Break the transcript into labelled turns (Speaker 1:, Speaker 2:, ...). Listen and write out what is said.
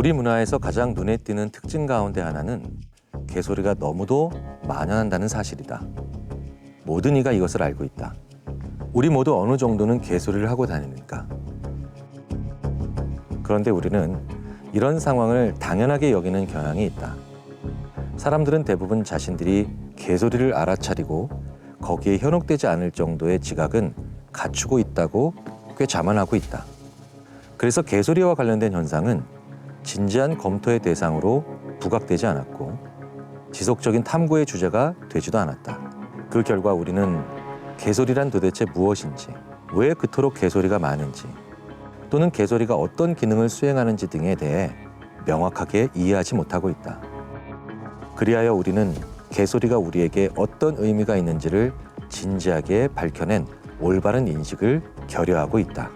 Speaker 1: 우리 문화에서 가장 눈에 띄는 특징 가운데 하나는 개소리가 너무도 만연한다는 사실이다. 모든 이가 이것을 알고 있다. 우리 모두 어느 정도는 개소리를 하고 다니니까. 그런데 우리는 이런 상황을 당연하게 여기는 경향이 있다. 사람들은 대부분 자신들이 개소리를 알아차리고 거기에 현혹되지 않을 정도의 지각은 갖추고 있다고 꽤 자만하고 있다. 그래서 개소리와 관련된 현상은 진지한 검토의 대상으로 부각되지 않았고 지속적인 탐구의 주제가 되지도 않았다. 그 결과 우리는 개소리란 도대체 무엇인지, 왜 그토록 개소리가 많은지, 또는 개소리가 어떤 기능을 수행하는지 등에 대해 명확하게 이해하지 못하고 있다. 그리하여 우리는 개소리가 우리에게 어떤 의미가 있는지를 진지하게 밝혀낸 올바른 인식을 결여하고 있다.